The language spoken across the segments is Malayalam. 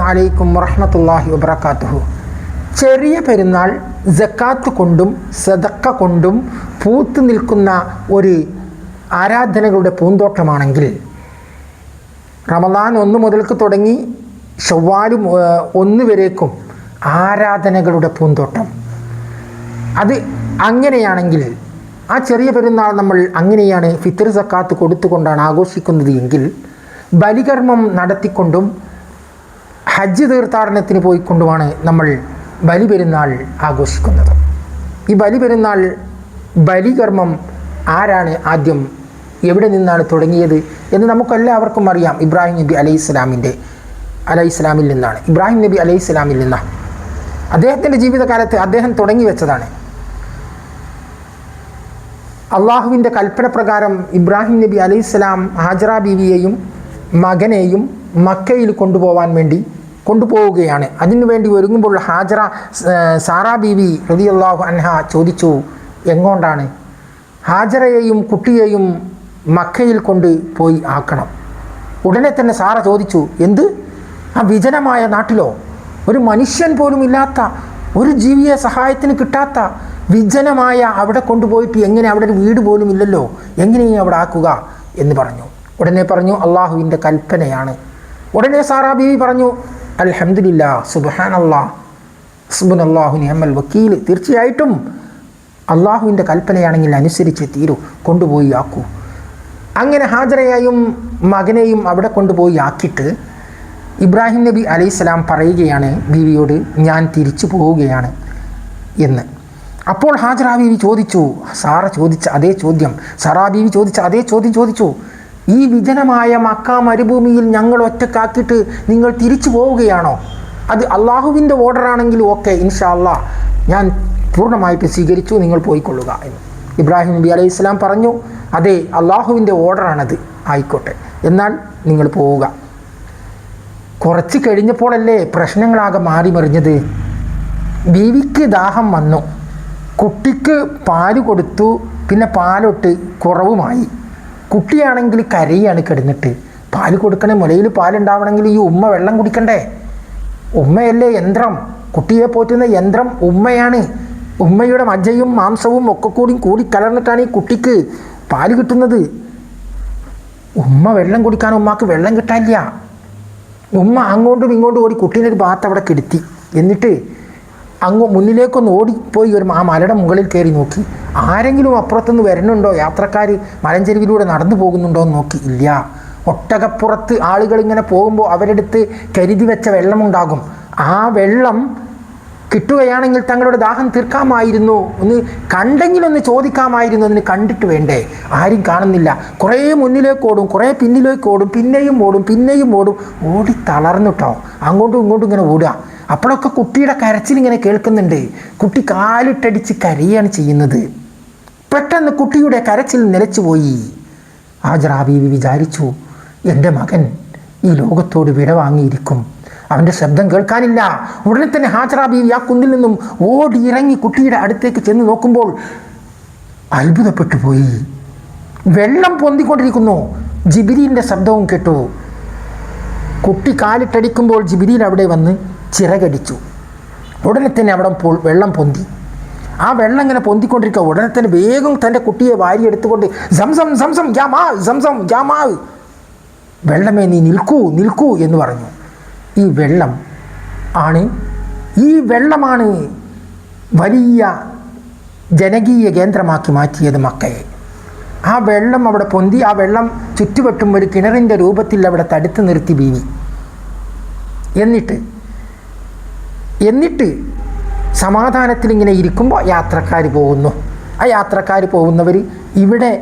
അലൈക്കും വറഹ്മത്തുള്ളാഹി വബറകാതുഹു ചെറിയ പെരുന്നാൾ ജക്കാത്ത് കൊണ്ടും സദക്ക കൊണ്ടും പൂത്തു നിൽക്കുന്ന ഒരു ആരാധനകളുടെ പൂന്തോട്ടമാണെങ്കിൽ റമദാൻ ഒന്ന് മുതൽക്ക് തുടങ്ങി ഷവ്വാലും ഒന്ന് വരേക്കും ആരാധനകളുടെ പൂന്തോട്ടം. അത് അങ്ങനെയാണെങ്കിൽ ആ ചെറിയ പെരുന്നാൾ നമ്മൾ അങ്ങനെയാണ് ഫിത്തർ സക്കാത്ത് കൊടുത്തുകൊണ്ടാണ് ആഘോഷിക്കുന്നത് എങ്കിൽ ബലികർമ്മം നടത്തിക്കൊണ്ടും ഹജ്ജ് തീർത്ഥാടനത്തിന് പോയിക്കൊണ്ടുമാണ് നമ്മൾ ബലി പെരുന്നാൾ ആഘോഷിക്കുന്നത്. ഈ ബലി പെരുന്നാൾ ബലികർമ്മം ആരാണ് ആദ്യം എവിടെ നിന്നാണ് തുടങ്ങിയത് എന്ന് നമുക്കെല്ലാവർക്കും അറിയാം. ഇബ്രാഹിം നബി അലൈഹി ഇസ്ലാമിന്റെ അലൈഹി ഇസ്ലാമിൽ നിന്നാണ്. ഇബ്രാഹിം നബി അലൈഹി ഇസ്ലാമിൽ നിന്നാണ്. അദ്ദേഹത്തിന്റെ ജീവിതകാലത്ത് അദ്ദേഹം തുടങ്ങി വെച്ചതാണ്. അള്ളാഹുവിന്റെ കൽപ്പന പ്രകാരം ഇബ്രാഹിം നബി അലൈഹി സ്വലാം ഹാജറ ബീവിയെയും മകനെയും മക്കയിൽ കൊണ്ടുപോകാൻ വേണ്ടി കൊണ്ടുപോവുകയാണ്. അതിനുവേണ്ടി ഒരുങ്ങുമ്പോൾ ഹാജറ സാറാ ബീവി റതി അള്ളാഹു അൻഹ ചോദിച്ചു എങ്ങോണ്ടാണ്? ഹാജറയെയും കുട്ടിയെയും മക്കയിൽ കൊണ്ട് പോയി ആക്കണം. ഉടനെ തന്നെ സാറ ചോദിച്ചു എന്ത്? ആ വിജനമായ നാട്ടിലോ? ഒരു മനുഷ്യൻ പോലും ഇല്ലാത്ത ഒരു ജീവിയെ സഹായത്തിന് കിട്ടാത്ത വിജനമായ അവിടെ കൊണ്ടുപോയിട്ട് എങ്ങനെ അവിടെ ഒരു വീട് പോലും ഇല്ലല്ലോ? എങ്ങനെയും അവിടെ ആക്കുക എന്ന് പറഞ്ഞു. ഉടനെ പറഞ്ഞു അള്ളാഹുവിന്റെ കൽപ്പനയാണ്. ഉടനെ സാറാ ബീവി പറഞ്ഞു സുബഹാൻ അള്ളാ സുബുൻ അള്ളാഹു നിഹമ്മൽ വക്കീൽ. തീർച്ചയായിട്ടും അള്ളാഹുവിന്റെ കൽപ്പനയാണെങ്കിൽ അനുസരിച്ച് തീരൂ കൊണ്ടുപോയി ആക്കൂ. അങ്ങനെ ഹാജറയായും മകനെയും അവിടെ കൊണ്ടുപോയി ആക്കിയിട്ട് ഇബ്രാഹിം നബി അലൈഹിസ്സലാം പറയുകയാണ് ബീവിയോട് ഞാൻ തിരിച്ചു പോവുകയാണ് എന്ന്. അപ്പോൾ ഹാജറ ബീവി ചോദിച്ചു സാറ ചോദിച്ച അതേ ചോദ്യം സാറാ ബീവി ചോദിച്ച അതേ ചോദ്യം ചോദിച്ചു ഈ വിജനമായ മക്ക മരുഭൂമിയിൽ ഞങ്ങൾ ഒറ്റക്കാക്കിയിട്ട് നിങ്ങൾ തിരിച്ചു പോവുകയാണോ? അത് അള്ളാഹുവിന്റെ ഓർഡറാണെങ്കിലും ഓക്കെ ഇൻഷാ അള്ളാ ഞാൻ പൂർണമായിട്ട് സ്വീകരിച്ചു നിങ്ങൾ പോയിക്കൊള്ളുക എന്ന്. ഇബ്രാഹിം നബി അലൈഹി ഇസ്ലാം പറഞ്ഞു അതെ അള്ളാഹുവിന്റെ ഓർഡറാണത് ആയിക്കോട്ടെ. എന്നാൽ നിങ്ങൾ പോവുക. കുറച്ച് കഴിഞ്ഞപ്പോഴല്ലേ പ്രശ്നങ്ങളാകെ മാറി മറിഞ്ഞത് ബീവിക്ക് ദാഹം വന്നു. കുട്ടിക്ക് പാൽ കൊടുത്തു. പിന്നെ പാലൊട്ട് കുറവുമായി. കുട്ടിയാണെങ്കിൽ കരയാണ് കിടന്നിട്ട്. പാൽ കൊടുക്കണേ മുലയിൽ പാലുണ്ടാവണമെങ്കിൽ ഈ ഉമ്മ വെള്ളം കുടിക്കണ്ടേ? ഉമ്മയല്ലേ യന്ത്രം? കുട്ടിയെ പോറ്റുന്ന യന്ത്രം ഉമ്മയാണ്. ഉമ്മയുടെ മജ്ജയും മാംസവും ഒക്കെ കൂടി കൂടി കലർന്നിട്ടാണ് ഈ കുട്ടിക്ക് പാൽ കിട്ടുന്നത്. ഉമ്മ വെള്ളം കുടിക്കാൻ ഉമ്മാക്ക് വെള്ളം കിട്ടാനില്ല. ഉമ്മ അങ്ങോട്ടും ഇങ്ങോട്ടും ഓടി കുട്ടീനെ ഒരു ഭാഗത്ത് അവിടെ കിടത്തി. എന്നിട്ട് അങ്ങ് മുന്നിലേക്കൊന്ന് ഓടിപ്പോയി ഒരു ആ മലയുടെ മുകളിൽ കയറി നോക്കി. ആരെങ്കിലും അപ്പുറത്തുനിന്ന് വരുന്നുണ്ടോ? യാത്രക്കാർ മലഞ്ചെരുവിലൂടെ നടന്നു പോകുന്നുണ്ടോ എന്ന് നോക്കി. ഇല്ല. ഒട്ടകപ്പുറത്ത് ആളുകൾ ഇങ്ങനെ പോകുമ്പോൾ അവരെടുത്ത് കരുതി വെച്ച വെള്ളമുണ്ടാകും. ആ വെള്ളം കിട്ടുകയാണെങ്കിൽ തങ്ങളുടെ ദാഹം തീർക്കാമായിരുന്നു. ഒന്ന് കണ്ടെങ്കിലൊന്ന് ചോദിക്കാമായിരുന്നു. അതിന് കണ്ടിട്ട് വേണ്ടേ? ആരും കാണുന്നില്ല. കുറേ മുന്നിലേക്ക് ഓടും കുറേ പിന്നിലേക്ക് ഓടും പിന്നെയും ഓടും പിന്നെയും ഓടും. ഓടി തളർന്നിട്ടോ അങ്ങോട്ടും ഇങ്ങോട്ടും ഇങ്ങനെ ഓടുക. അപ്പോഴൊക്കെ കുട്ടിയുടെ കരച്ചിൽ ഇങ്ങനെ കേൾക്കുന്നുണ്ട്. കുട്ടി കാലിട്ടടിച്ച് കരയാണ് ചെയ്യുന്നത്. പെട്ടെന്ന് കുട്ടിയുടെ കരച്ചിൽ നിലച്ചുപോയി. പോയി ബീവി വിചാരിച്ചു എന്റെ മകൻ ഈ ലോകത്തോട് വിട വാങ്ങിയിരിക്കും. അവന്റെ ശബ്ദം കേൾക്കാനില്ല. ഉടനെ തന്നെ ഹാജറ ബീവി ആ കുന്നിൽ നിന്നും ഓടിയിറങ്ങി കുട്ടിയുടെ അടുത്തേക്ക് ചെന്ന് നോക്കുമ്പോൾ അത്ഭുതപ്പെട്ടു പോയി. വെള്ളം പൊന്തിക്കൊണ്ടിരിക്കുന്നു. ജിബിരിന്റെ ശബ്ദവും കേട്ടു. കുട്ടി കാലിട്ടടിക്കുമ്പോൾ ജിബിരിയിൽ അവിടെ വന്ന് ചിറകടിച്ചു. ഉടനെ തന്നെ അവിടെ വെള്ളം പൊന്തി. ആ വെള്ളം ഇങ്ങനെ പൊന്തിക്കൊണ്ടിരിക്കുക. ഉടനെ തന്നെ വേഗം തന്റെ കുട്ടിയെ വാരി എടുത്തുകൊണ്ട് സംസം സംസം ജാമാ സംസം ജാമാ വെള്ളമേ നീ നിൽക്കൂ നിൽക്കൂ എന്ന് പറഞ്ഞു. ഈ വെള്ളം ആണ് ഈ വെള്ളമാണ് വലിയ ജനകീയ കേന്ദ്രമാക്കി മാറ്റിയത് മക്കയെ ആ വെള്ളം അവിടെ പൊന്തി ആ വെള്ളം ചുറ്റുവട്ടും ഒരു കിണറിന്റെ രൂപത്തിൽ അവിടെ തടുത്ത് നിർത്തി ബീവി. എന്നിട്ട് എന്നിട്ട് സമാധാനത്തിൽ ഇങ്ങനെ ഇരിക്കുമ്പോൾ യാത്രക്കാർ പോകുന്നു. ആ യാത്രക്കാർ പോകുന്നവർ ഇവിടെ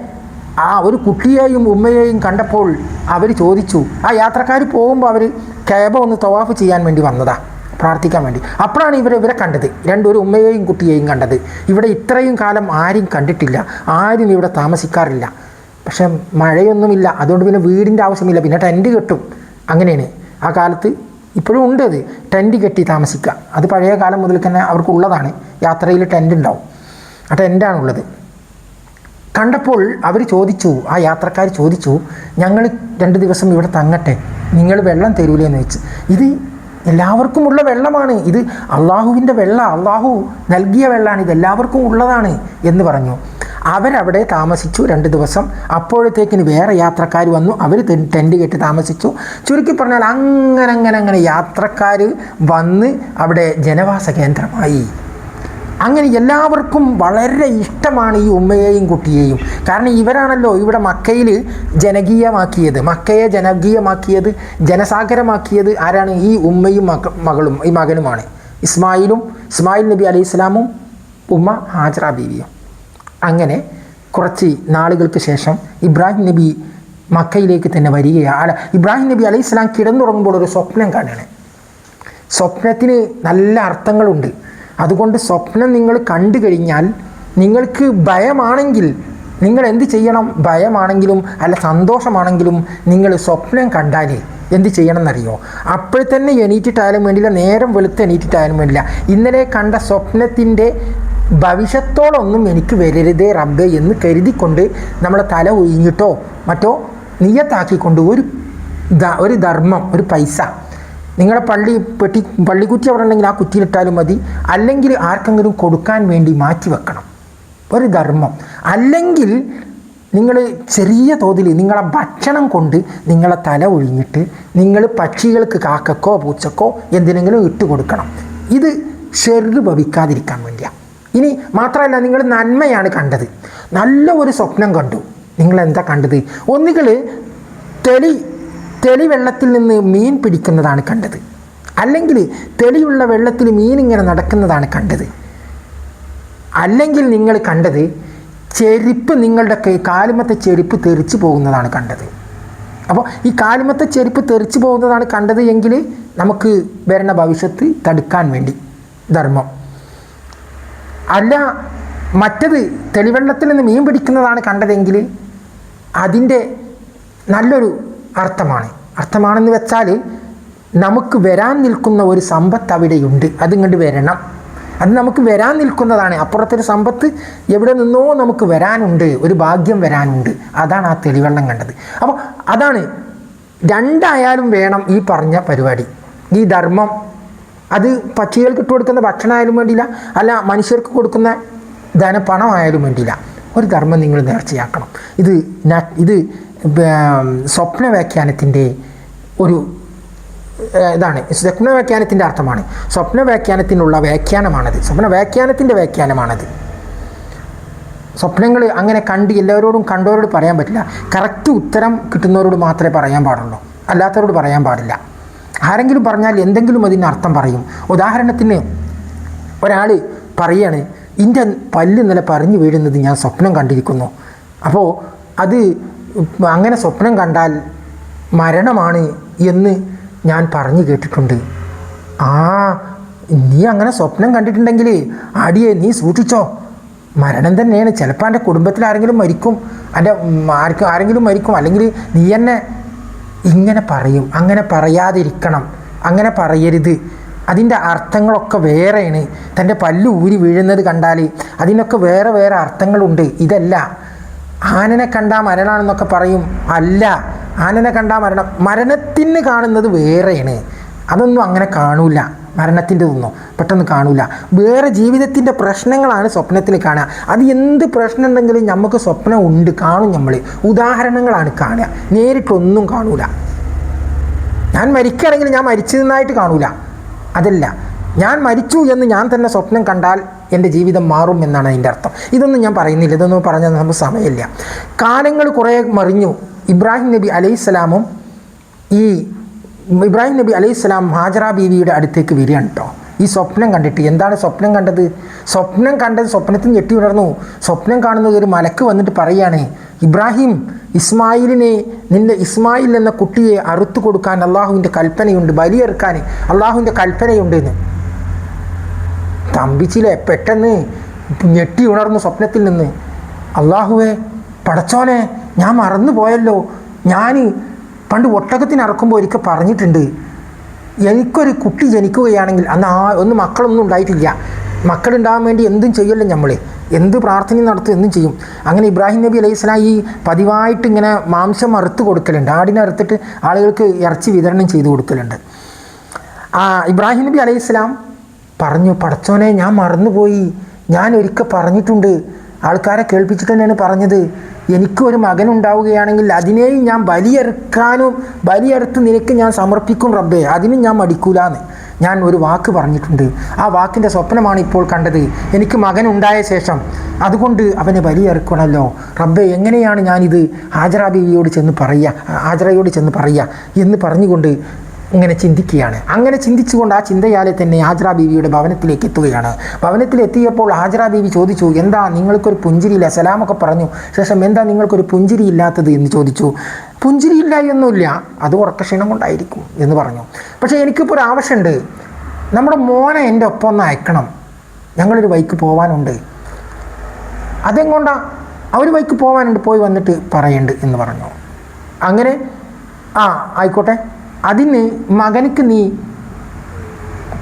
ആ ഒരു കുട്ടിയെയും ഉമ്മയെയും കണ്ടപ്പോൾ അവർ ചോദിച്ചു ആ യാത്രക്കാർ പോകുമ്പോൾ അവർ ക്യാബ് ഒന്ന് തവാഫ് ചെയ്യാൻ വേണ്ടി വന്നതാ പ്രാർത്ഥിക്കാൻ വേണ്ടി. അപ്പോഴാണ് ഇവർ ഇവരെ കണ്ടത്. രണ്ടൊരു ഉമ്മയെയും കുട്ടിയെയും കണ്ടത്. ഇവിടെ ഇത്രയും കാലം ആരും കണ്ടിട്ടില്ല ആരും ഇവിടെ താമസിക്കാറില്ല. പക്ഷേ മഴയൊന്നുമില്ല അതുകൊണ്ട് പിന്നെ വീടിന്റെ ആവശ്യമില്ല പിന്നെ ടെന്റ് കെട്ടും. അങ്ങനെയാണ്. ആ കാലത്ത് ഇപ്പോഴും ഉണ്ട് അത്. ടെന്റ് കെട്ടി താമസിക്കുക. അത് പഴയ കാലം മുതൽ തന്നെ അവർക്കുള്ളതാണ് യാത്രയിൽ ടെന്റ് ഉണ്ടാവും. ആ ടെന്റാണുള്ളത് കണ്ടപ്പോൾ അവർ ചോദിച്ചു ആ യാത്രക്കാർ ചോദിച്ചു ഞങ്ങൾ രണ്ട് ദിവസം ഇവിടെ തങ്ങട്ടെ. നിങ്ങൾ വെള്ളം തരൂലേ? എന്ന് വെച്ച് ഇത് എല്ലാവർക്കുമുള്ള വെള്ളമാണ്. ഇത് അള്ളാഹുവിന്റെ വെള്ളം അള്ളാഹു നൽകിയ വെള്ളമാണ് ഇത് എല്ലാവർക്കും ഉള്ളതാണ് എന്ന് പറഞ്ഞു. അവരവിടെ താമസിച്ചു രണ്ട് ദിവസം. അപ്പോഴത്തേക്കിന് വേറെ യാത്രക്കാർ വന്നു. അവർ ടെന്റ് കെട്ടി താമസിച്ചു. ചുരുക്കി പറഞ്ഞാൽ അങ്ങനെ അങ്ങനെ അങ്ങനെ യാത്രക്കാർ വന്ന് അവിടെ ജനവാസ കേന്ദ്രമായി. അങ്ങനെ എല്ലാവർക്കും വളരെ ഇഷ്ടമാണ് ഈ ഉമ്മയെയും കുട്ടിയെയും. കാരണം ഇവരാണല്ലോ ഇവിടെ മക്കയിൽ ജനകീയമാക്കിയത്. മക്കയെ ജനകീയമാക്കിയത് ജനസാഗരമാക്കിയത് ആരാണ്? ഈ ഉമ്മയും മക മകളും ഈ മകനുമാണ്. ഇസ്മായിലും ഇസ്മായിൽ നബി അലൈഹി ഇസ്ലാമും ഉമ്മ ഹാജറ ബീവിയും. അങ്ങനെ കുറച്ച് നാളുകൾക്ക് ശേഷം ഇബ്രാഹിം നബി മക്കയിലേക്ക് തന്നെ വരികയാണ് അല്ല ഇബ്രാഹിം നബി അലൈഹി ഇസ്ലാം കിടന്നുറങ്ങുമ്പോൾ ഒരു സ്വപ്നം കാണുകയാണ് സ്വപ്നത്തിന് നല്ല അർത്ഥങ്ങളുണ്ട്. അതുകൊണ്ട് സ്വപ്നം നിങ്ങൾ കണ്ടു കഴിഞ്ഞാൽ നിങ്ങൾക്ക് ഭയമാണെങ്കിൽ നിങ്ങൾ എന്ത് ചെയ്യണം? ഭയമാണെങ്കിലും അല്ല സന്തോഷമാണെങ്കിലും നിങ്ങൾ സ്വപ്നം കണ്ടാൽ എന്ത് ചെയ്യണം എന്നറിയോ അപ്പോൾ തന്നെ എണീറ്റിട്ടായാലും വേണ്ടില്ല നേരം വെളുത്ത് എണീറ്റിട്ടായാലും വേണ്ടില്ല. ഇന്നലെ കണ്ട സ്വപ്നത്തിന്റെ ഭവിഷ്യത്തോടൊന്നും എനിക്ക് വരരുതേ റബ്ബേ എന്ന് കരുതിക്കൊണ്ട് നമ്മളെ തല ഒഴിഞ്ഞിട്ടോ മറ്റോ നിയത്താക്കിക്കൊണ്ട് ഒരു ഒരു ധർമ്മം ഒരു പൈസ. നിങ്ങളെ പള്ളി പെട്ടി പള്ളിക്കുറ്റി അവിടെ ഉണ്ടെങ്കിൽ ആ കുറ്റിയിലിട്ടാലും മതി. അല്ലെങ്കിൽ ആർക്കെങ്കിലും കൊടുക്കാൻ വേണ്ടി മാറ്റി വെക്കണം. ഒരു ധർമ്മം. അല്ലെങ്കിൽ നിങ്ങൾ ചെറിയ തോതിൽ നിങ്ങളെ ഭക്ഷണം കൊണ്ട് നിങ്ങളെ തല ഒഴിഞ്ഞിട്ട് നിങ്ങൾ പക്ഷികൾക്ക് കാക്കക്കോ പൂച്ചക്കോ എന്തിനെങ്കിലും ഇട്ട് കൊടുക്കണം ഇത് ചെറുത് ഭവിക്കാതിരിക്കാൻ വേണ്ടിയാണ് ഇനി മാത്രമല്ല നിങ്ങൾ നന്മയാണ് കണ്ടത്. നല്ല ഒരു സ്വപ്നം കണ്ടു. നിങ്ങൾ എന്താ കണ്ടത്? ഒന്നുകിൽ തെളി തെളി വെള്ളത്തിൽ നിന്ന് മീൻ പിടിക്കുന്നതാണ് കണ്ടത്. അല്ലെങ്കിൽ തെളിയുള്ള വെള്ളത്തിൽ മീൻ ഇങ്ങനെ നടക്കുന്നതാണ് കണ്ടത്. അല്ലെങ്കിൽ നിങ്ങൾ കണ്ടത് ചെരുപ്പ് നിങ്ങളുടെ കാലുമത്തെ ചെരുപ്പ് തെറിച്ചു പോകുന്നതാണ് കണ്ടത്. അപ്പോൾ ഈ കാലുമത്തെ ചെരുപ്പ് തെറിച്ചു പോകുന്നതാണ് കണ്ടത് എങ്കിൽ നമുക്ക് വരണ ഭവിഷ്യത്ത് തടുക്കാൻ വേണ്ടി ധർമ്മം. അല്ല മറ്റത് തെളിവെള്ളത്തിൽ നിന്ന് മീൻ പിടിക്കുന്നതാണ് കണ്ടതെങ്കിൽ അതിന്റെ നല്ലൊരു അർത്ഥമാണ്. അർത്ഥമാണെന്ന് വെച്ചാൽ നമുക്ക് വരാൻ നിൽക്കുന്ന ഒരു സമ്പത്ത് അവിടെയുണ്ട്. അതിങ്ങോട്ട് വരണം. അത് നമുക്ക് വരാൻ നിൽക്കുന്നതാണ്. അപ്പുറത്തൊരു സമ്പത്ത് എവിടെ നിന്നോ നമുക്ക് വരാനുണ്ട്. ഒരു ഭാഗ്യം വരാനുണ്ട്. അതാണ് ആ തെളിവെള്ളം കണ്ടത്. അപ്പോൾ അതാണ് രണ്ടായാലും വേണം ഈ പറഞ്ഞ പരിപാടി. ഈ ധർമ്മം അത് പക്ഷികൾക്ക് ഇട്ട് കൊടുക്കുന്ന ഭക്ഷണമായാലും വേണ്ടിയില്ല. അല്ല മനുഷ്യർക്ക് കൊടുക്കുന്ന ധനപ്പണമായാലും വേണ്ടിയില്ല. ഒരു ധർമ്മം നിങ്ങൾ നേർച്ചയാക്കണം. ഇത് ഇത് സ്വപ്ന വ്യാഖ്യാനത്തിന്റെ ഒരു ഇതാണ്. സ്വപ്ന വ്യാഖ്യാനത്തിന്റെ അർത്ഥമാണ്. സ്വപ്ന വ്യാഖ്യാനത്തിനുള്ള വ്യാഖ്യാനമാണത്. സ്വപ്ന വ്യാഖ്യാനത്തിന്റെ വ്യാഖ്യാനമാണത്. സ്വപ്നങ്ങൾ അങ്ങനെ കണ്ട് എല്ലാവരോടും കണ്ടവരോട് പറയാൻ പറ്റില്ല. കറക്റ്റ് ഉത്തരം കിട്ടുന്നവരോട് മാത്രമേ പറയാൻ പാടുള്ളൂ. അല്ലാത്തവരോട് പറയാൻ പാടില്ല. ആരെങ്കിലും പറഞ്ഞാൽ എന്തെങ്കിലും അതിന് അർത്ഥം പറയും. ഉദാഹരണത്തിന് ഒരാൾ പറയാണ് എന്റെ പല്ല് ഇന്നലെ പറഞ്ഞു വീഴുന്നത് ഞാൻ സ്വപ്നം കണ്ടിരിക്കുന്നു. അപ്പോൾ അത് അങ്ങനെ സ്വപ്നം കണ്ടാൽ മരണമാണ് എന്ന് ഞാൻ പറഞ്ഞു കേട്ടിട്ടുണ്ട്. ആ നീ അങ്ങനെ സ്വപ്നം കണ്ടിട്ടുണ്ടെങ്കിൽ ആടിയെ നീ സൂക്ഷിച്ചോ. മരണം തന്നെയാണ്. ചിലപ്പോൾ എന്റെ കുടുംബത്തിൽ ആരെങ്കിലും മരിക്കും. എന്റെ ആർക്ക് ആരെങ്കിലും മരിക്കും. അല്ലെങ്കിൽ നീ എന്നെ ഇങ്ങനെ പറയും അങ്ങനെ പറയാതിരിക്കണം അങ്ങനെ പറയരുത്. അതിന്റെ അർത്ഥങ്ങളൊക്കെ വേറെയാണ്. തന്റെ പല്ല് ഊരി വീഴുന്നത് കണ്ടാൽ അതിനൊക്കെ വേറെ വേറെ അർത്ഥങ്ങളുണ്ട്. ഇതല്ല. ആനനെ കണ്ടാൽ മരണമാണെന്നൊക്കെ പറയും. അല്ല. ആനനെ കണ്ടാൽ മരണം. മരണത്തിന് കാണുന്നത് വേറെയാണ്. അതൊന്നും അങ്ങനെ കാണൂല. മരണത്തിന്റെ ഒന്നും പെട്ടെന്ന് കാണൂല. വേറെ ജീവിതത്തിന്റെ പ്രശ്നങ്ങളാണ് സ്വപ്നത്തിൽ കാണുക. അത് എന്ത് പ്രശ്നം ഉണ്ടെങ്കിലും നമുക്ക് സ്വപ്നം ഉണ്ട് കാണും നമ്മൾ. ഉദാഹരണങ്ങളാണ് കാണുക. നേരിട്ടൊന്നും കാണൂല. ഞാൻ മരിക്കുകയാണെങ്കിൽ ഞാൻ മരിച്ചതെന്നായിട്ട് കാണൂല. അതല്ല ഞാൻ മരിച്ചു എന്ന് ഞാൻ തന്നെ സ്വപ്നം കണ്ടാൽ എന്റെ ജീവിതം മാറും എന്നാണ് അതിന്റെ അർത്ഥം. ഇതൊന്നും ഞാൻ പറയുന്നില്ല. ഇതൊന്നും പറഞ്ഞാൽ നമുക്ക് സമയമില്ല. കാലങ്ങൾ കുറേ മറിഞ്ഞു. ഇബ്രാഹിം നബി അലൈഹിസ്സലാമും ഈ ഇബ്രാഹിം നബി അലൈഹി സ്വലാം ഹാജറ ബീവിയുടെ അടുത്തേക്ക് വരികയാണ് കേട്ടോ ഈ സ്വപ്നം കണ്ടിട്ട് എന്താണ് സ്വപ്നം കണ്ടത്? സ്വപ്നം കണ്ടത് സ്വപ്നത്തിൽ ഞെട്ടി ഉണർന്നു. സ്വപ്നം കാണുന്നത് ഒരു മലക്ക് വന്നിട്ട് പറയാണ് ഇബ്രാഹിം ഇസ്മായിലിനെ നിന്റെ ഇസ്മായിൽ എന്ന കുട്ടിയെ അറുത്തു കൊടുക്കാൻ അള്ളാഹുവിന്റെ കൽപ്പനയുണ്ട് ബലിയെറുക്കാൻ അള്ളാഹുവിന്റെ കൽപ്പനയുണ്ട് എന്ന് തമ്പിച്ചിലെ പെട്ടെന്ന് ഞെട്ടി ഉണർന്നു സ്വപ്നത്തിൽ നിന്ന്. അള്ളാഹുവെ പടച്ചോനെ ഞാൻ മറന്നു പോയല്ലോ ഞാൻ പണ്ട് ഒട്ടകത്തിന് അറക്കുമ്പോൾ ഒരിക്കൽ പറഞ്ഞിട്ടുണ്ട് എനിക്കൊരു കുട്ടി ജനിക്കുകയാണെങ്കിൽ അന്ന് ആ ഒന്ന് മക്കളൊന്നും ഉണ്ടായിട്ടില്ല. മക്കളുണ്ടാകാൻ വേണ്ടി എന്തും ചെയ്യല്ലോ നമ്മൾ എന്ത് പ്രാർത്ഥനയും നടത്തും എന്തും ചെയ്യും? അങ്ങനെ ഇബ്രാഹിം നബി അലൈഹി സ്വലാം ഈ പതിവായിട്ട് ഇങ്ങനെ മാംസം അറുത്ത് കൊടുക്കലുണ്ട്. ആടിനെ അറുത്തിട്ട് ആളുകൾക്ക് ഇറച്ചി വിതരണം ചെയ്ത് കൊടുക്കലുണ്ട്. ആ ഇബ്രാഹിം നബി അലൈഹി സ്വലാം പറഞ്ഞു പടച്ചോനെ ഞാൻ മറന്നുപോയി. ഞാൻ ഒരിക്കൽ പറഞ്ഞിട്ടുണ്ട്. ആൾക്കാരെ കേൾപ്പിച്ചിട്ട് തന്നെയാണ് പറഞ്ഞത്. എനിക്കൊരു മകൻ ഉണ്ടാവുകയാണെങ്കിൽ അതിനെയും ഞാൻ ബലിയെറുക്കാനും ബലിയെടുത്ത് നിനക്ക് ഞാൻ സമർപ്പിക്കും റബ്ബേ. അതിനും ഞാൻ മടിക്കൂലാന്ന് ഞാൻ ഒരു വാക്ക് പറഞ്ഞിട്ടുണ്ട്. ആ വാക്കിന്റെ സ്വപ്നമാണ് ഇപ്പോൾ കണ്ടത്. എനിക്ക് മകൻ ഉണ്ടായ ശേഷം അതുകൊണ്ട് അവനെ ബലിയെറുക്കണമല്ലോ. റബ്ബെ എങ്ങനെയാണ് ഞാനിത് ഹാജറ ബീവിയോട് ചെന്ന് പറയുക ഹാജറയോട് ചെന്ന് പറയുക എന്ന് പറഞ്ഞുകൊണ്ട് ഇങ്ങനെ ചിന്തിക്കുകയാണ്. അങ്ങനെ ചിന്തിച്ചുകൊണ്ട് ആ ചിന്തയാലെ തന്നെ ഹാജറ ബീവിയുടെ ഭവനത്തിലേക്ക് എത്തുകയാണ്. ഭവനത്തിലെത്തിയപ്പോൾ ഹാജറ ബീവി ചോദിച്ചു എന്താ നിങ്ങൾക്കൊരു പുഞ്ചിരിയില്ല? സലാമൊക്കെ പറഞ്ഞു. ശേഷം എന്താ നിങ്ങൾക്കൊരു പുഞ്ചിരി ഇല്ലാത്തത് എന്ന് ചോദിച്ചു. പുഞ്ചിരിയില്ല എന്നൊന്നുമില്ല. അത് ഉറക്കക്ഷീണം കൊണ്ടായിരിക്കും എന്ന് പറഞ്ഞു. പക്ഷേ എനിക്കിപ്പോൾ ഒരു ആവശ്യമുണ്ട്. നമ്മുടെ മോനെ എന്റെ ഒപ്പം ഒന്ന് അയക്കണം. ഞങ്ങളൊരു ബൈക്ക് പോകാനുണ്ട് അതെങ്ങോണ്ടാ? അവർ ബൈക്ക് പോകാനുണ്ട് പോയി വന്നിട്ട് പറയുന്നുണ്ട് എന്ന് പറഞ്ഞു. അങ്ങനെ ആ ആയിക്കോട്ടെ. അതിന് മകനക്ക് നീ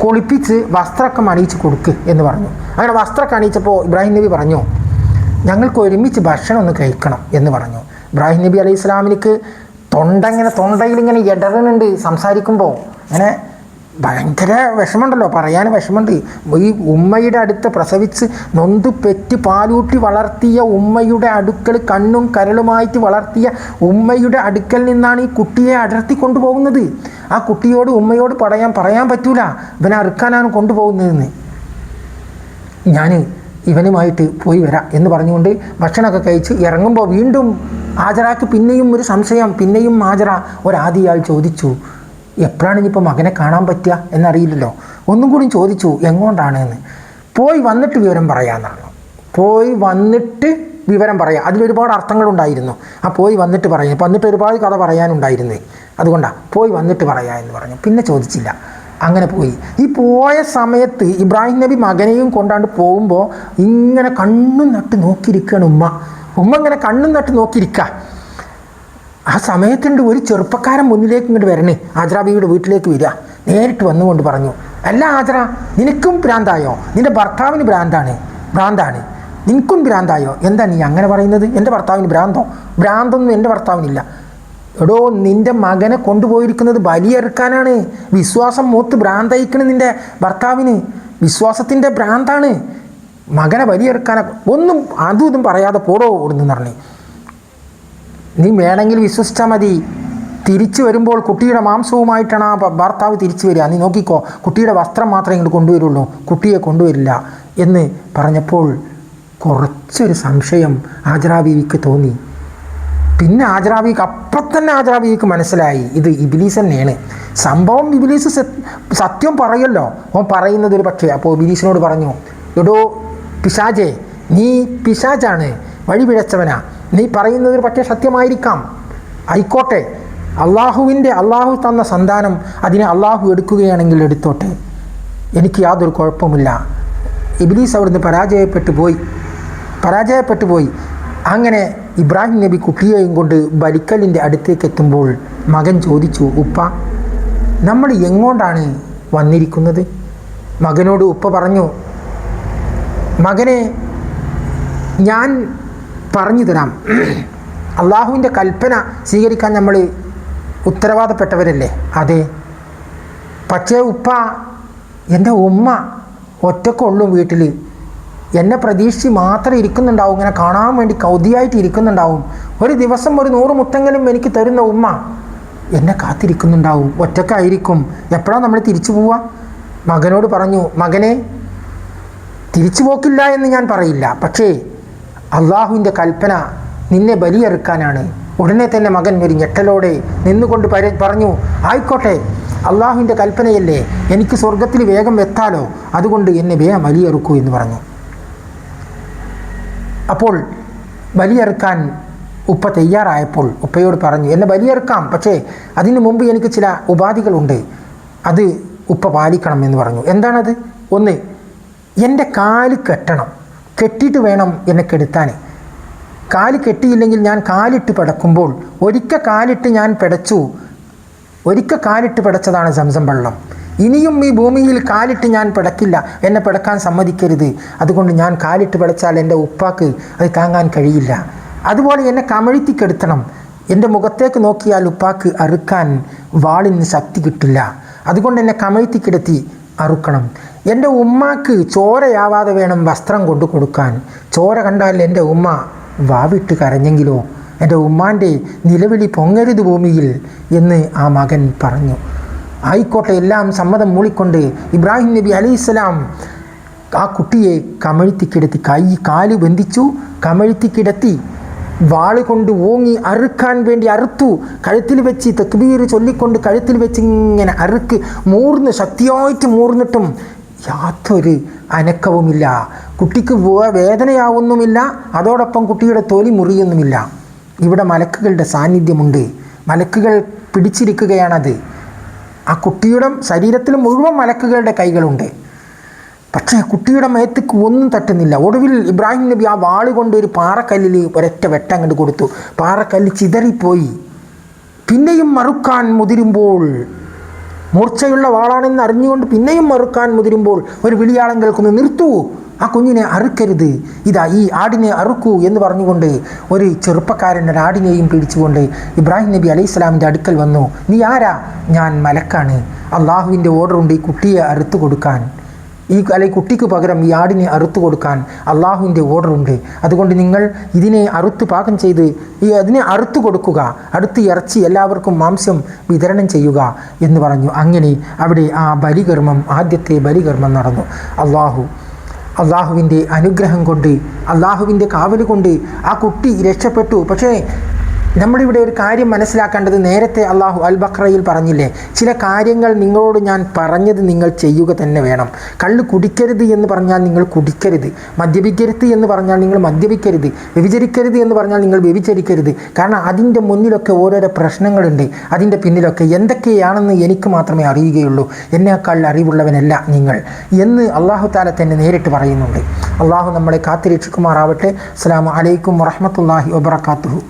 കുളിപ്പിച്ച് വസ്ത്രമൊക്കെ അണിയിച്ച് കൊടുക്ക് എന്ന് പറഞ്ഞു. അങ്ങനെ വസ്ത്രമൊക്കെ അണിയിച്ചപ്പോൾ ഇബ്രാഹിം നബി പറഞ്ഞു ഞങ്ങൾക്ക് ഒരുമിച്ച് ഭക്ഷണം ഒന്ന് കഴിക്കണം എന്ന് പറഞ്ഞു. ഇബ്രാഹിം നബി അലൈഹി ഇസ്ലാമിലേക്ക് തൊണ്ട ഇങ്ങനെ തൊണ്ടയിൽ ഇങ്ങനെ ഇടറുന്നുണ്ട് സംസാരിക്കുമ്പോൾ അങ്ങനെ ഭയങ്കര വിഷമമുണ്ടല്ലോ പറയാൻ വിഷമമുണ്ട്. ഈ ഉമ്മയുടെ അടുത്ത് പ്രസവിച്ച് നൊന്ത് പെറ്റ് പാലൂട്ടി വളർത്തിയ ഉമ്മയുടെ അടുക്കൽ കണ്ണും കരളുമായിട്ട് വളർത്തിയ ഉമ്മയുടെ അടുക്കൽ നിന്നാണ് ഈ കുട്ടിയെ അടർത്തി കൊണ്ടുപോകുന്നത്. ആ കുട്ടിയോട് ഉമ്മയോട് പറയാൻ പറയാൻ പറ്റൂല. ഇവനെ അറുക്കാനാണ് കൊണ്ടുപോകുന്നതെന്ന്. ഞാൻ ഇവനുമായിട്ട് പോയി വരാം എന്ന് പറഞ്ഞുകൊണ്ട് ഭക്ഷണമൊക്കെ കഴിച്ച് ഇറങ്ങുമ്പോൾ വീണ്ടും ഹാജരാക്ക്. പിന്നെയും ഒരു സംശയം പിന്നെയും ഹാജറ ഒരാദിയായി ചോദിച്ചു എപ്പോഴാണ് ഇനിയിപ്പോൾ മകനെ കാണാൻ പറ്റുക എന്നറിയില്ലല്ലോ. ഒന്നും കൂടി ചോദിച്ചു എങ്ങോട്ടാണ് എന്ന് പോയി വന്നിട്ട് വിവരം പറയാമെന്നാണ് പോയി വന്നിട്ട് വിവരം പറയാം. അതിലൊരുപാട് അർത്ഥങ്ങളുണ്ടായിരുന്നു. ആ പോയി വന്നിട്ട് പറയാം. വന്നിട്ട് ഒരുപാട് കഥ പറയാനുണ്ടായിരുന്നേ. അതുകൊണ്ടാണ് പോയി വന്നിട്ട് പറയാം എന്ന് പറഞ്ഞു. പിന്നെ ചോദിച്ചില്ല. അങ്ങനെ പോയി. ഈ പോയ സമയത്ത് ഇബ്രാഹിം നബി മകനെയും കൊണ്ടാണ്ട് പോകുമ്പോൾ ഇങ്ങനെ കണ്ണും നട്ട് നോക്കിയിരിക്കുകയാണ് ഉമ്മ. ഉമ്മ ഇങ്ങനെ കണ്ണും നട്ട് നോക്കിയിരിക്കുക ആ സമയത്തുണ്ട് ഒരു ചെറുപ്പക്കാരൻ മുന്നിലേക്ക് ഇങ്ങോട്ട് വരണേ. ആജ്ര ബീവിയുടെ വീട്ടിലേക്ക് വരിക. നേരിട്ട് വന്നുകൊണ്ട് പറഞ്ഞു അല്ല ആജ്ര നിനക്കും ഭ്രാന്തായോ? നിന്റെ ഭർത്താവിന് ഭ്രാന്താണ്. ഭ്രാന്താണ്. നിനക്കും ഭ്രാന്തായോ? എന്താ നീ അങ്ങനെ പറയുന്നത്? എന്റെ ഭർത്താവിന് ഭ്രാന്തോ? ഭ്രാന്തൊന്നും എന്റെ ഭർത്താവിനില്ല. എടോ നിന്റെ മകനെ കൊണ്ടുപോയിരിക്കുന്നത് ബലിയെറുക്കാനാണ് വിശ്വാസം മൂത്ത് ഭ്രാന്തയിക്കണ് നിന്റെ ഭർത്താവിന്. വിശ്വാസത്തിന്റെ ഭ്രാന്താണ്. മകനെ ബലിയെറുക്കാനെ ഒന്നും അതും ഇതും പറയാതെ പോടോ ഓടുന്നു പറഞ്ഞു. നീ വേണമെങ്കിൽ വിശ്വസിച്ചാൽ മതി. തിരിച്ചു വരുമ്പോൾ കുട്ടിയുടെ മാംസവുമായിട്ടാണ് ആ ഭർത്താവ് തിരിച്ചു വരിക. നീ നോക്കിക്കോ കുട്ടിയുടെ വസ്ത്രം മാത്രമേ ഇങ്ങോട്ട് കൊണ്ടുവരുള്ളൂ. കുട്ടിയെ കൊണ്ടുവരില്ല എന്ന് പറഞ്ഞപ്പോൾ കുറച്ചൊരു സംശയം ആജറാബീവിക്ക് തോന്നി. പിന്നെ ആജറാബീക്ക് അപ്പം തന്നെ ആജറാ ബീവിക്ക് മനസ്സിലായി. ഇത് ഇബിലീസ് തന്നെയാണ്. സംഭവം ഇബിലീസ് സത്യം പറയല്ലോ. ഓൻ പറയുന്നത് ഒരു പക്ഷേ അപ്പോൾ ഇബിലീസിനോട് പറഞ്ഞു എടോ പിശാജേ നീ പിശാജാണ് വഴി പിഴച്ചവനാ നീ പറയുന്നത് പക്ഷേ സത്യമായിരിക്കാം. ആയിക്കോട്ടെ. അള്ളാഹുവിന്റെ അള്ളാഹു തന്ന സന്താനം അതിനെ അള്ളാഹു എടുക്കുകയാണെങ്കിൽ എടുത്തോട്ടെ. എനിക്ക് യാതൊരു കുഴപ്പമില്ല ഇബിലീസ് അവിടുന്ന് പരാജയപ്പെട്ടു പോയി. പരാജയപ്പെട്ടു പോയി. അങ്ങനെ ഇബ്രാഹിം നബി കുട്ടിയെയും കൊണ്ട് ബലിക്കലിന്റെ അടുത്തേക്ക് എത്തുമ്പോൾ മകൻ ചോദിച്ചു ഉപ്പ നമ്മൾ എങ്ങോട്ടാണ് വന്നിരിക്കുന്നത്? മകനോട് ഉപ്പ പറഞ്ഞു മകനെ ഞാൻ പറഞ്ഞു തരാം അള്ളാഹുവിന്റെ കൽപ്പന സ്വീകരിക്കാൻ നമ്മൾ ഉത്തരവാദപ്പെട്ടവരല്ലേ? അതെ. പക്ഷേ ഉപ്പ എന്റെ ഉമ്മ ഒറ്റക്കുള്ളൂ വീട്ടിൽ എന്നെ പ്രതീക്ഷിച്ച് മാത്രം ഇരിക്കുന്നുണ്ടാവും. ഇങ്ങനെ കാണാൻ വേണ്ടി കൗതിയായിട്ട് ഇരിക്കുന്നുണ്ടാവും. ഒരു ദിവസം ഒരു നൂറ് മുത്തെങ്കിലും എനിക്ക് തരുന്ന ഉമ്മ എന്നെ കാത്തിരിക്കുന്നുണ്ടാവും. ഒറ്റക്കായിരിക്കും. എപ്പോഴാണ് നമ്മൾ തിരിച്ചു പോവുക? മകനോട് പറഞ്ഞു മകനെ തിരിച്ചു പോക്കില്ല എന്ന് ഞാൻ പറയില്ല. പക്ഷേ അള്ളാഹുവിന്റെ കൽപ്പന നിന്നെ ബലിയെറുക്കാനാണ്. ഉടനെ തന്നെ മകൻ ഒരു ഞെട്ടലോടെ നിന്നുകൊണ്ട് പറഞ്ഞു ആയിക്കോട്ടെ അള്ളാഹുവിന്റെ കൽപ്പനയല്ലേ? എനിക്ക് സ്വർഗത്തിൽ വേഗം എത്താലോ? അതുകൊണ്ട് എന്നെ വേഗം ബലിയെറുക്കൂ എന്ന് പറഞ്ഞു. അപ്പോൾ ബലിയെറുക്കാൻ ഉപ്പ തയ്യാറായപ്പോൾ ഉപ്പയോട് പറഞ്ഞു എന്നെ ബലിയെറുക്കാം പക്ഷേ അതിനു മുമ്പ് എനിക്ക് ചില ഉപാധികളുണ്ട്. അത് ഉപ്പ പാലിക്കണം എന്ന് പറഞ്ഞു. എന്താണത്? ഒന്ന് എന്റെ കാൽ കെട്ടണം. കെട്ടിയിട്ട് വേണം എന്നെ കെടുത്താൻ. കാൽ കെട്ടിയില്ലെങ്കിൽ ഞാൻ കാലിട്ട് പിടക്കുമ്പോൾ ഒരിക്കൽ കാലിട്ട് ഞാൻ പിടച്ചു. ഒരിക്കൽ കാലിട്ട് പിടച്ചതാണ് സംസം വെള്ളം. ഇനിയും ഈ ഭൂമിയിൽ കാലിട്ട് ഞാൻ പിടക്കില്ല. എന്നെ പിടക്കാൻ സമ്മതിക്കരുത്. അതുകൊണ്ട് ഞാൻ കാലിട്ട് പിടച്ചാൽ എന്റെ ഉപ്പാക്ക് അത് താങ്ങാൻ കഴിയില്ല. അതുപോലെ എന്നെ കമഴ്ത്തിക്കെടുത്തണം എന്റെ മുഖത്തേക്ക് നോക്കിയാൽ ഉപ്പാക്ക് അറുക്കാൻ വാളിന് ശക്തി കിട്ടില്ല. അതുകൊണ്ട് എന്നെ കമഴ്ത്തി കിടത്തി. അറുക്കണം. എന്റെ ഉമ്മാക്ക് ചോരയാവാതെ വേണം വസ്ത്രം കൊണ്ടു കൊടുക്കാൻ. ചോര കണ്ടാൽ എന്റെ ഉമ്മ വാവിട്ട് കരഞ്ഞെങ്കിലോ? എന്റെ ഉമ്മാന്റെ നിലവിളി പൊങ്ങരുത് ഭൂമിയിൽ എന്ന് ആ മകൻ പറഞ്ഞു. ആയിക്കോട്ടെ എല്ലാം സമ്മതം മൂളിക്കൊണ്ട് ഇബ്രാഹിം നബി അലൈഹിസ്സലാം ആ കുട്ടിയെ കമഴ്ത്തി കിടത്തി കൈ കാൽ ബന്ധിച്ചു. കമഴ്ത്തി കിടത്തി വാൾ കൊണ്ട് ഓങ്ങി അറുക്കാൻ വേണ്ടി അറുത്തു. കഴുത്തിൽ വെച്ച് തെക്കുബീർ ചൊല്ലിക്കൊണ്ട് കഴുത്തിൽ വെച്ച് ഇങ്ങനെ അറുക്ക് മൂർന്ന് ശക്തിയായിട്ട് മൂർന്നിട്ടും യാതൊരു അനക്കവുമില്ല. കുട്ടിക്ക് വേദനയാവുന്നുമില്ല. അതോടൊപ്പം കുട്ടിയുടെ തൊലി മുറിയൊന്നുമില്ല. ഇവിടെ മലക്കുകളുടെ സാന്നിധ്യമുണ്ട്. മലക്കുകൾ പിടിച്ചിരിക്കുകയാണത്. ആ കുട്ടിയുടെ ശരീരത്തിൽ മുഴുവൻ മലക്കുകളുടെ കൈകളുണ്ട്. പക്ഷേ കുട്ടിയുടെ മേത്തേക്ക് ഒന്നും തട്ടുന്നില്ല. ഒടുവിൽ ഇബ്രാഹിം നബി ആ വാൾ കൊണ്ട് ഒരു പാറക്കല്ലിൽ ഒരൊറ്റ വെട്ടങ്ങോട്ട് കൊടുത്തു. പാറക്കല്ല് ചിതറിപ്പോയി. പിന്നെയും മറുക്കാൻ മുതിരുമ്പോൾ മൂർച്ചയുള്ള വാളാണെന്ന് അറിഞ്ഞുകൊണ്ട് പിന്നെയും മറുക്കാൻ മുതിരുമ്പോൾ ഒരു വിളിയാളം കേൾക്കുന്നു നിർത്തൂ. ആ കുഞ്ഞിനെ അറുക്കരുത്. ഇതാ ഈ ആടിനെ അറുക്കൂ എന്ന് പറഞ്ഞുകൊണ്ട് ഒരു ചെറുപ്പക്കാരൻ ഒരു ആടിനെയും പിടിച്ചുകൊണ്ട് ഇബ്രാഹിം നബി അലൈഹി സ്വലാമിന്റെ അടുക്കൽ വന്നു. നീ ആരാ? ഞാൻ മലക്കാണ്. അള്ളാഹുവിന്റെ ഉണ്ട് ഈ കുട്ടിയെ അറുത്തു കൊടുക്കാൻ. ഈ അല്ലെങ്കിൽ കുട്ടിക്ക് പകരം ഈ ആടിനെ അറുത്തു കൊടുക്കാൻ അള്ളാഹുവിന്റെ ഓർഡറുണ്ട്. അതുകൊണ്ട് നിങ്ങൾ ഇതിനെ അറുത്ത് പാകം ചെയ്ത് ഈ അതിനെ അറുത്തു കൊടുക്കുക. അടുത്ത് ഇറച്ചി എല്ലാവർക്കും മാംസം വിതരണം ചെയ്യുക എന്ന് പറഞ്ഞു. അങ്ങനെ അവിടെ ആ ബലികർമ്മം ആദ്യത്തെ ബലികർമ്മം നടന്നു. അള്ളാഹു അള്ളാഹുവിന്റെ അനുഗ്രഹം കൊണ്ട് അള്ളാഹുവിന്റെ കാവൽ കൊണ്ട് ആ കുട്ടി രക്ഷപ്പെട്ടു. പക്ഷേ നമ്മളിവിടെ ഒരു കാര്യം മനസ്സിലാക്കേണ്ടത് നേരത്തെ അള്ളാഹു അൽ ബക്രയിൽ പറഞ്ഞില്ലേ ചില കാര്യങ്ങൾ നിങ്ങളോട് ഞാൻ പറഞ്ഞത് നിങ്ങൾ ചെയ്യുക തന്നെ വേണം. കള്ള് കുടിക്കരുത് എന്ന് പറഞ്ഞാൽ നിങ്ങൾ കുടിക്കരുത്. മദ്യപിക്കരുത് എന്ന് പറഞ്ഞാൽ നിങ്ങൾ മദ്യപിക്കരുത്. വ്യഭിചരിക്കരുത് എന്ന് പറഞ്ഞാൽ നിങ്ങൾ വ്യഭിചരിക്കരുത്. കാരണം അതിന്റെ മുന്നിലൊക്കെ ഓരോരോ പ്രശ്നങ്ങളുണ്ട്. അതിന്റെ പിന്നിലൊക്കെ എന്തൊക്കെയാണെന്ന് എനിക്ക് മാത്രമേ അറിയുകയുള്ളൂ. എന്നേക്കാൾ അറിവുള്ളവനല്ല നിങ്ങൾ എന്ന് അള്ളാഹു താല തന്നെ നേരിട്ട് പറയുന്നുണ്ട്. അള്ളാഹു നമ്മളെ കാത്തിരക്ഷിക്കുമാറാവട്ടെ. അസ്സാം അലൈക്കും വറഹമത്തല്ലാഹി വബർക്കാത്തുഹു